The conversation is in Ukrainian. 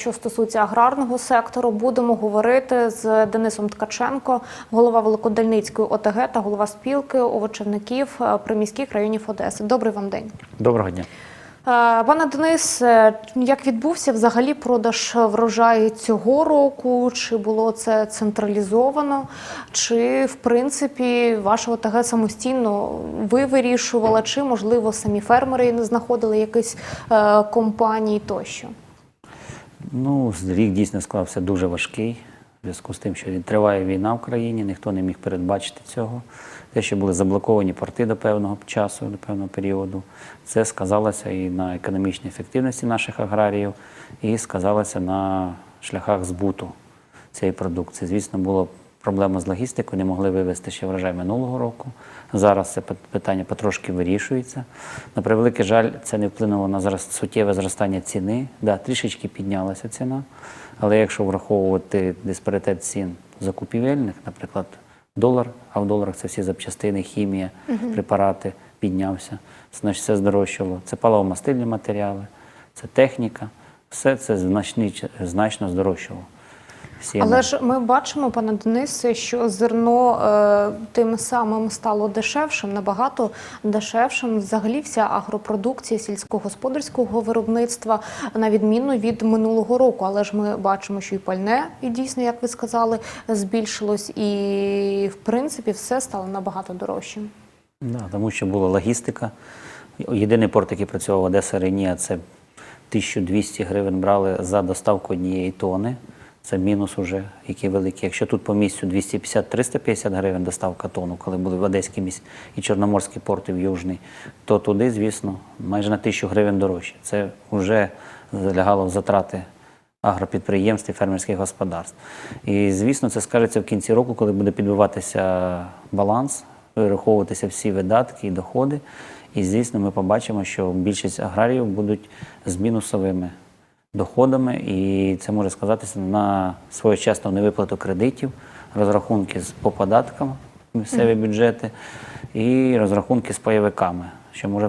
Що стосується аграрного сектору, будемо говорити з Денисом Ткаченко, голова Великодальницької ОТГ та голова спілки овочівників е, приміських районів Одеси. Добрий вам день. Доброго дня. Е, Пане Денис, як відбувся взагалі продаж врожаю цього року? Чи було це централізовано? Чи в принципі ваша ОТГ самостійно ви вирішувала, чи можливо самі фермери не знаходили якісь е, компанії тощо? Ну, рік дійсно склався дуже важкий. В зв'язку з тим, що триває війна в країні, ніхто не міг передбачити цього. Те, що були заблоковані порти до певного часу, до певного періоду, це сказалося і на економічній ефективності наших аграріїв, і сказалося на шляхах збуту цієї продукції. Звісно, було проблема з логістикою, не могли вивезти ще врожай минулого року. Зараз це питання потрошки вирішується. На превеликий жаль, це не вплинуло на суттєве зростання ціни. Да, трішечки піднялася ціна, але якщо враховувати диспаритет цін закупівельних, наприклад, долар, а в доларах це всі запчастини, хімія, препарати піднявся, значить все здорожчало. Це паливомастильні матеріали, це техніка, все це значно здорожчало. Всі Але ж ми бачимо, пане Денисе, що зерно е, тим самим стало дешевшим, набагато дешевшим. Взагалі, вся агропродукція сільськогосподарського виробництва, на відміну від минулого року. Але ж ми бачимо, що і пальне, і дійсно, як ви сказали, збільшилось, і в принципі все стало набагато дорожчим. Да, тому що була логістика. Єдиний порт, який працював Одеса Ренія, це 1200 гривень брали за доставку однієї тони. Це мінус уже, який великий. Якщо тут по місцю 250-350 гривень доставка тону, коли були в Одеський місць і Чорноморський порт, і в Южний, то туди, звісно, майже на 1000 гривень дорожче. Це вже залягало в затрати агропідприємств і фермерських господарств. І, звісно, це скажеться в кінці року, коли буде підбиватися баланс, вираховуватися всі видатки і доходи. І, звісно, ми побачимо, що більшість аграріїв будуть з мінусовими доходами, і це може сказатися на своєчасну невиплату кредитів, розрахунки з по податкам місцеві бюджети і розрахунки з пайовиками, що може